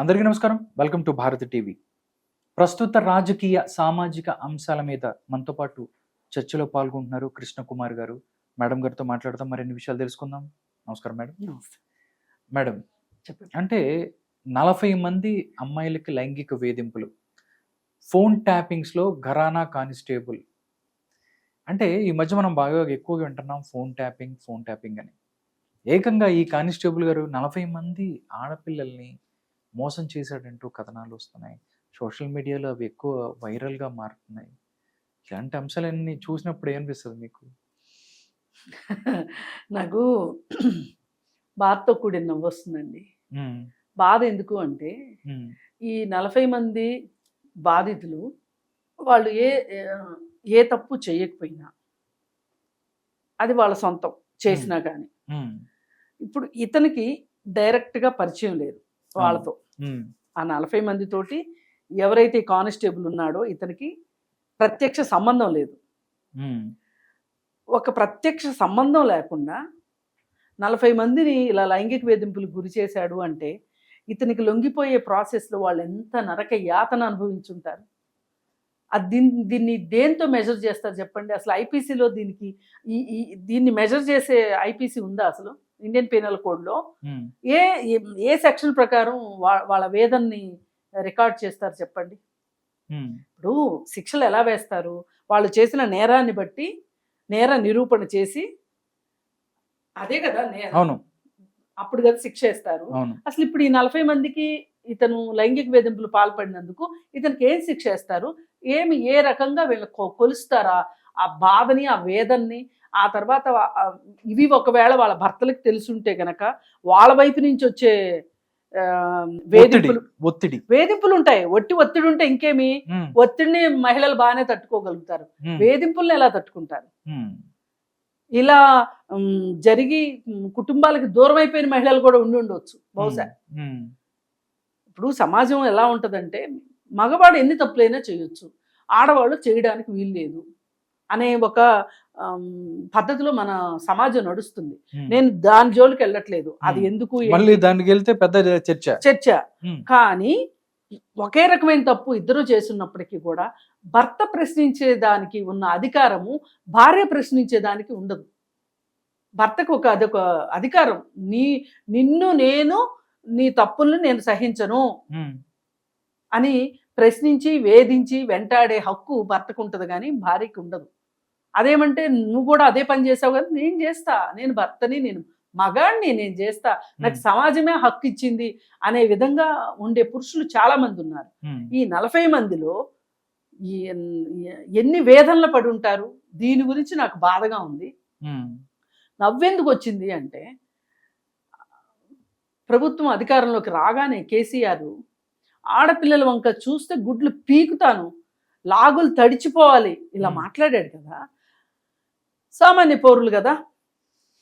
అందరికీ నమస్కారం. Welcome to Bharat TV. ప్రస్తుత రాజకీయ సామాజిక అంశాల మీద మనతో పాటు చర్చలో పాల్గొంటున్నారు కృష్ణ కుమార్ గారు. మేడం గారితో మాట్లాడదాం మరిన్ని విషయాలు తెలుసుకుందాం. నమస్కారం మేడం. మేడం చెప్పండి. అంటే నలభై మంది అమ్మాయిలకి లైంగిక వేధింపులు. ఫోన్ ట్యాపింగ్స్లో ఘరానా కానిస్టేబుల్. అంటే ఈ మధ్య మనం బాగా ఎక్కువగా వింటున్నాం ఫోన్ ట్యాపింగ్ ఫోన్ ట్యాపింగ్ అని. ఏకంగా ఈ కానిస్టేబుల్ గారు నలభై మంది ఆడపిల్లల్ని మోసం చేశాడంటూ కథనాలు వస్తున్నాయి. సోషల్ మీడియాలో అవి ఎక్కువ వైరల్గా మారుతున్నాయి. ఇలాంటి అంశాలన్నీ చూసినప్పుడు ఏమనిపిస్తుంది మీకు? నాకు బాధతో కూడిన నవ్వు వస్తుందండి. బాధ ఎందుకు అంటే ఈ నలభై మంది బాధితులు వాళ్ళు ఏ ఏ తప్పు చేయకపోయినా అది వాళ్ళ సొంతం చేసినా కానీ. ఇప్పుడు ఇతనికి డైరెక్ట్గా పరిచయం లేదు. వాళ్ళతో. ఆ నలభై మందితోటి ఎవరైతే కానిస్టేబుల్ ఉన్నాడో ఇతనికి ప్రత్యక్ష సంబంధం లేదు. ఒక ప్రత్యక్ష సంబంధం లేకుండా నలభై మందిని ఇలా లైంగిక వేధింపులకు గురి చేశాడు అంటే ఇతనికి లొంగిపోయే ప్రాసెస్లో వాళ్ళు ఎంత నరక యాతన అనుభవించుంటారు? అది దీన్ని దీన్ని దేంతో మెజర్ చేస్తారు చెప్పండి? అసలు ఐపీసీలో దీనికి ఈ ఈ దీన్ని మెజర్ చేసే ఐపీసీ ఉందా అసలు? ఇండియన్ పీనల్ కోడ్లో ఏ ఏ- సెక్షన్ ప్రకారం వాళ్ళ వేదన్ని రికార్డ్ చేస్తారు చెప్పండి? ఇప్పుడు శిక్షలు ఎలా వేస్తారు? వాళ్ళు చేసిన నేరాన్ని బట్టి నేర నిరూపణ చేసి అదే కదా నేరం. అవును. అప్పుడు కదా శిక్ష వేస్తారు. అవును. అసలు ఇప్పుడు ఈ నలభై మందికి ఇతను లైంగిక వేధింపులు పాల్పడినందుకు ఇతనికి ఏం శిక్ష వేస్తారు? ఏమి ఏ రకంగా వీళ్ళు కొలుస్తారా? ఆ బాధని ఆ వేదన్ని ఆ తర్వాత ఇవి ఒకవేళ వాళ్ళ భర్తలకు తెలుసుంటే గనక వాళ్ళ వైపు నుంచి వచ్చే వేధింపులు ఒత్తిడి వేధింపులు ఉంటాయి ఒట్టి ఒత్తిడి ఉంటే ఇంకేమి? ఒత్తిడిని మహిళలు బాగానే తట్టుకోగలుగుతారు. వేధింపుల్ని ఎలా తట్టుకుంటారు? ఇలా జరిగి కుటుంబాలకు దూరం అయిపోయిన మహిళలు కూడా ఉండి ఉండవచ్చు బహుశా. ఇప్పుడు సమాజం ఎలా ఉంటుందంటే మగవాడు ఎన్ని తప్పులైనా చేయొచ్చు. ఆడవాళ్ళు చేయడానికి వీలు లేదు. అనే ఒక పద్ధతిలో మన సమాజం నడుస్తుంది. నేను దాని జోలికి వెళ్ళట్లేదు. అది. ఎందుకు? మళ్ళీ దానికి వెళ్తే పెద్ద చర్చ. చర్చ. కానీ ఒకే రకమైన తప్పు ఇద్దరు చేస్తున్నప్పటికీ కూడా భర్త ప్రశ్నించే దానికి ఉన్న అధికారము భార్య ప్రశ్నించే దానికి ఉండదు. భర్తకు ఒక అదొక అధికారం. నీ నిన్ను నేను నీ తప్పుల్ని నేను సహించను అని ప్రశ్నించి వేధించి వెంటాడే హక్కు భర్తకు ఉంటుంది కానీ భార్యకి ఉండదు. అదేమంటే నువ్వు కూడా అదే పని చేసావు కదా నేను చేస్తా నేను భర్తని నేను మగాడిని నేను చేస్తా నాకు సమాజమే హక్కు ఇచ్చింది అనే విధంగా ఉండే పురుషులు చాలా మంది ఉన్నారు ఈ నలభై మందిలో ఎన్ని వేదనలు పడి ఉంటారు? దీని గురించి నాకు బాధగా ఉంది. నవ్వెందుకు వచ్చింది అంటే ప్రభుత్వం అధికారంలోకి రాగానే కేసీఆర్ ఆడపిల్లల వంక చూస్తే గుడ్లు పీకుతాను లాగులు తడిచిపోవాలి ఇలా. మాట్లాడాడు కదా. సామాన్య పౌరులు కదా?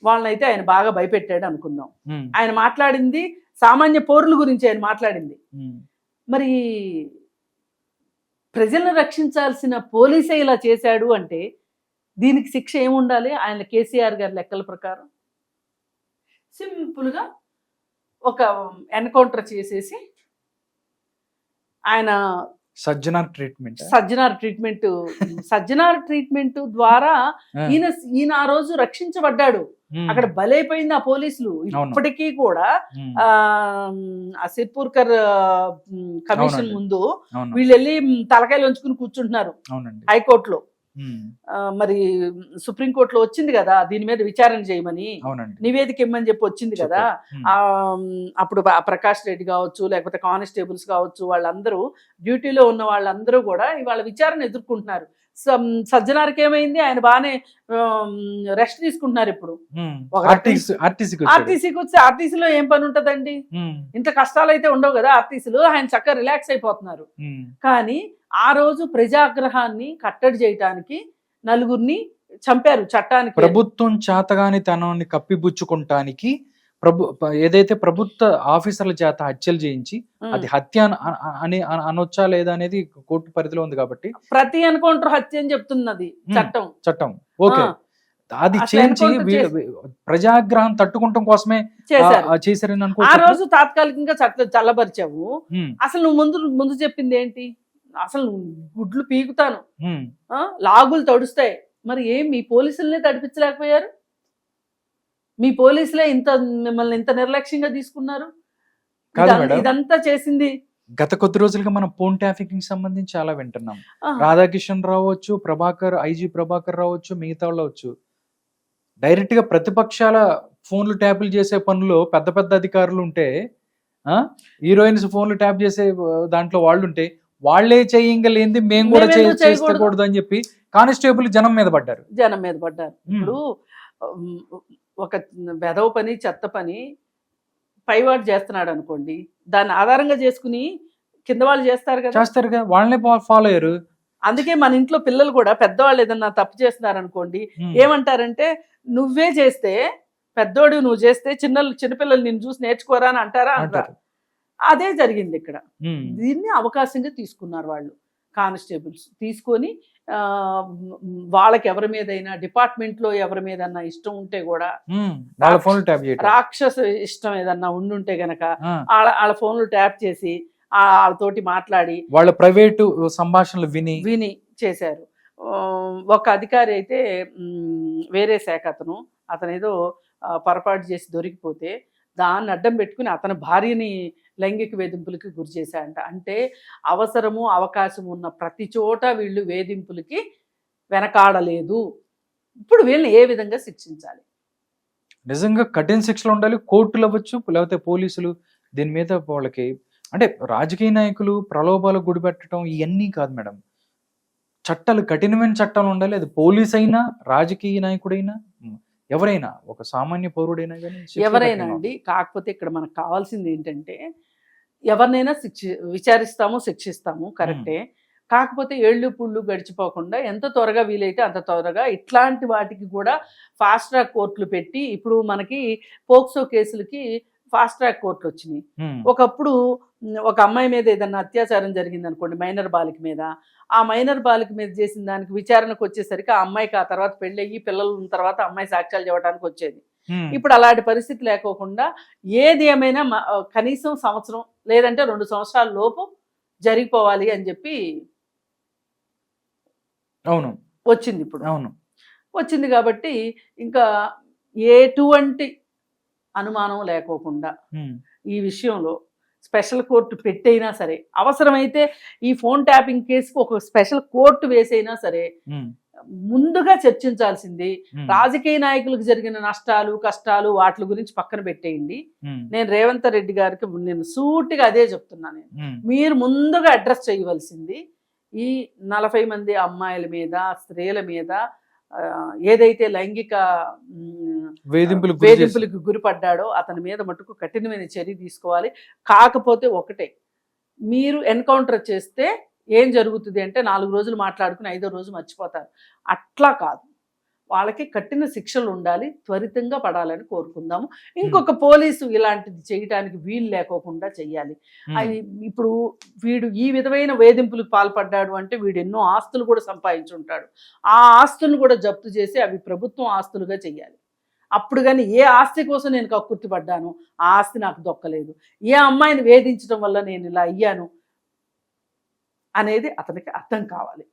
వాళ్ళనైతే ఆయన బాగా భయపెట్టాడు అనుకుందాం. ఆయన మాట్లాడింది సామాన్య పౌరుల గురించి ఆయన మాట్లాడింది. మరి ప్రజలను రక్షించాల్సిన పోలీసే ఇలా చేశాడు అంటే దీనికి శిక్ష ఏముండాలి? ఆయన కేసీఆర్ గారి లెక్కల ప్రకారం? సింపుల్గా ఒక ఎన్కౌంటర్ చేసేసి ఆయన Sajjanar treatment? Sajjanar treatment Sajjanar treatment ద్వారా ఈయన ఈయన ఆ రోజు రక్షించబడ్డాడు. అక్కడ బలైపోయింది ఆ పోలీసులు. ఇప్పటికీ కూడా ఆ సిర్పూర్కర్ కమిషన్. ముందు వీళ్ళు వెళ్ళి తలకాయలు ఉంచుకుని కూర్చుంటున్నారు హైకోర్టులో. మరి సుప్రీంకోర్టులో వచ్చింది కదా దీని మీద విచారణ చేయమని నివేదిక ఇమ్మని చెప్పి వచ్చింది కదా ఆ అప్పుడు ప్రకాష్ రెడ్డి కావచ్చు లేకపోతే కానిస్టేబుల్స్ కావచ్చు వాళ్ళందరూ డ్యూటీలో ఉన్న వాళ్ళందరూ కూడా ఇవాళ విచారణ ఎదుర్కొంటున్నారు. సజ్జనార్కి ఏమైంది? ఆయన బాగానే రెస్ట్ తీసుకుంటున్నారు ఇప్పుడు. ఆర్టీసీకి వస్తే ఆర్టీసీలో ఏం పని ఉంటదండి? ఇంత కష్టాలు అయితే ఉండవు కదా ఆర్టీసీలో ఆయన చక్కగా రిలాక్స్ అయిపోతున్నారు. కానీ ఆ రోజు ప్రజాగ్రహాన్ని కట్టడి చేయటానికి నలుగురిని చంపారు చట్టానికి ప్రభుత్వం చేతగాని తనాన్ని కప్పిపుచ్చుకుంటానికి ప్రభు ఏదైతే ప్రభుత్వ ఆఫీసర్ల చేత హత్యలు చేయించి. అది హత్య అన- అన- అని అన- అనొచ్చా లేదా అనేది కోర్టు పరిధిలో ఉంది కాబట్టి ప్రతి ఎన్కౌంటర్ హత్య అని చెప్తున్నది. చట్టం. చట్టం. ఓకే. అది చేయించి ప్రజాగ్రహం తట్టుకుంటాం కోసమే చేశారు. ఆ- ఆ రోజు తాత్కాలికంగా చట్ట చల్లబరిచావు. అసలు నువ్వు ముందు ముందు చెప్పింది ఏంటి? అసలు గుడ్లు పీకుతాను. లాగులు తడుస్తాయి. మరి ఏం మీ పోలీసులనే తడిపించలేకపోయారు? మీ పోలీసులే ఇంత మిమ్మల్ని ఇంత నిర్లక్ష్యంగా తీసుకున్నారు. ఇదంతా చేసింది? గత కొద్ది రోజులుగా మనం ఫోన్ ట్రాఫికింగ్ సంబంధించి చాలా వింటున్నాం. రాధాకిషన్ రావచ్చు ప్రభాకర్ ఐజీ ప్రభాకర్ రావచ్చు మిగతా వాళ్ళు డైరెక్ట్గా ప్రతిపక్షాల ఫోన్లు ట్యాపులు చేసే పనులు పెద్ద పెద్ద అధికారులు ఉంటే ఆ హీరోయిన్స్ ఫోన్లు ట్యాప్ చేసే దాంట్లో వాళ్ళు ఉంటే వాళ్ళే చేయంగలేంది మేము కూడా చేయకూడదు? అని చెప్పి కానిస్టేబుల్ జనం మీద పడ్డారు. జనం మీద పడ్డారు. ఇప్పుడు ఒక బెదవ పని చెత్త పని పైవాడు చేస్తున్నాడు అనుకోండి దాన్ని ఆధారంగా చేసుకుని కింద వాళ్ళు చేస్తారు కదా. చేస్తారుగా వాళ్ళనే ఫాలో అయ్యారు. అందుకే మన ఇంట్లో పిల్లలు కూడా పెద్దవాళ్ళు ఏదన్నా తప్పు చేస్తున్నారు అనుకోండి ఏమంటారంటే నువ్వే చేస్తే పెద్దోడు నువ్వు చేస్తే చిన్న చిన్నపిల్లలు నిన్ను చూసి నేర్చుకోరా అని అంటారు? అంటారు. అదే జరిగింది ఇక్కడ. దీన్ని అవకాశంగా తీసుకున్నారు వాళ్ళు కానిస్టేబుల్స్. తీసుకొని వాళ్ళకి ఎవరి మీదైనా డిపార్ట్మెంట్లో ఎవరి మీదన్నా ఇష్టం ఉంటే కూడా రాక్షస ఇష్టం ఏదన్నా ఉండుంటే గనక వాళ్ళ వాళ్ళ ఫోన్లు ట్యాప్ చేసి ఆ వాళ్ళతోటి మాట్లాడి వాళ్ళ ప్రైవేటు సంభాషణలు విని విని చేశారు. ఒక అధికారి అయితే వేరే శాఖ అతను. అతను ఏదో పొరపాటు చేసి దొరికిపోతే దాన్ని అడ్డం పెట్టుకుని అతని భార్యని లైంగిక వేధింపులకి గురి చేశాడంట అంటే అవసరము అవకాశం ఉన్న ప్రతి చోట వీళ్ళు వేధింపులకి వెనకాడలేదు. ఇప్పుడు వీళ్ళని ఏ విధంగా శిక్షించాలి? నిజంగా కఠిన శిక్షలు ఉండాలి కోర్టులు అవ్వచ్చు లేకపోతే పోలీసులు దీని మీద వాళ్ళకి అంటే రాజకీయ నాయకులు ప్రలోభాలు గుడిపెట్టడం ఇవన్నీ కాదు మేడం. చట్టాలు కఠినమైన చట్టాలు ఉండాలి. అది పోలీస్ అయినా రాజకీయ నాయకుడైనా ఎవరైనా ఒక సామాన్య పౌరుడైనా కానీ ఎవరైనా అండి కాకపోతే ఇక్కడ మనకు కావాల్సింది ఏంటంటే ఎవరినైనా శిక్ష విచారిస్తాము శిక్షిస్తాము కరెక్టే. కాకపోతే ఏళ్ళు పుళ్ళు గడిచిపోకుండా ఎంత త్వరగా వీలైతే అంత త్వరగా ఇట్లాంటి వాటికి కూడా ఫాస్ట్ ట్రాక్ కోర్టులు పెట్టి ఇప్పుడు మనకి పోక్సో కేసులకి ఫాస్ట్ ట్రాక్ కోర్టులు వచ్చినాయి. ఒకప్పుడు ఒక అమ్మాయి మీద ఏదన్నా అత్యాచారం జరిగింది అనుకోండి మైనర్ బాలిక మీద ఆ మైనర్ బాలిక మీద చేసిన దానికి విచారణకు వచ్చేసరికి ఆ అమ్మాయికి ఆ తర్వాత పెళ్ళయ్యి పిల్లలు ఉన్న తర్వాత అమ్మాయి సాక్ష్యాలు చెప్పడానికి వచ్చేది. ఇప్పుడు అలాంటి పరిస్థితి లేకోకుండా ఏది ఏమైనా కనీసం సంవత్సరం లేదంటే రెండు సంవత్సరాల లోపు జరిగిపోవాలి అని చెప్పి అవును. వచ్చింది ఇప్పుడు. అవును. వచ్చింది కాబట్టి ఇంకా ఎటువంటి అనుమానం లేకోకుండా. ఈ విషయంలో స్పెషల్ కోర్టు పెట్టైనా సరే అవసరమైతే ఈ ఫోన్ ట్యాపింగ్ కేసుకు ఒక స్పెషల్ కోర్టు వేసైనా సరే ముందుగా చర్చించాల్సింది రాజకీయ నాయకులకు జరిగిన నష్టాలు కష్టాలు వాటి గురించి పక్కన పెట్టేయండి. నేను రేవంత్ రెడ్డి గారికి నేను సూటిగా అదే చెప్తున్నా నేను. ఉమ్, మీరు ముందుగా అడ్రస్ చేయవలసింది ఈ నలభై మంది అమ్మాయిల మీద స్త్రీల మీద ఏదైతే లైంగిక వేధింపులు వేధింపులకు గురిపడ్డాడో అతని మీద మటుకు కఠినమైన చర్య తీసుకోవాలి. కాకపోతే ఒకటే మీరు ఎన్కౌంటర్ చేస్తే ఏం జరుగుతుంది అంటే నాలుగు రోజులు మాట్లాడుకుని ఐదో రోజు మర్చిపోతారు. అట్లా కాదు. వాళ్ళకి కఠిన శిక్షలు ఉండాలి త్వరితంగా పడాలని కోరుకుందాము. ఇంకొక పోలీసు ఇలాంటిది చేయటానికి వీలు లేకోకుండా చెయ్యాలి. ఇప్పుడు వీడు ఈ విధమైన వేధింపులకు పాల్పడ్డాడు అంటే వీడు ఎన్నో ఆస్తులు కూడా సంపాదించుంటాడు. ఆ ఆస్తులను కూడా జప్తు చేసి అవి ప్రభుత్వం ఆస్తులుగా చెయ్యాలి. అప్పుడు కానీ ఏ ఆస్తి కోసం నేను కక్కుర్తి పడ్డాను ఆ ఆస్తి నాకు దొక్కలేదు. ఏ అమ్మాయిని వేధించడం వల్ల నేను ఇలా అయ్యాను అనేది అతనికి అర్థం కావాలి.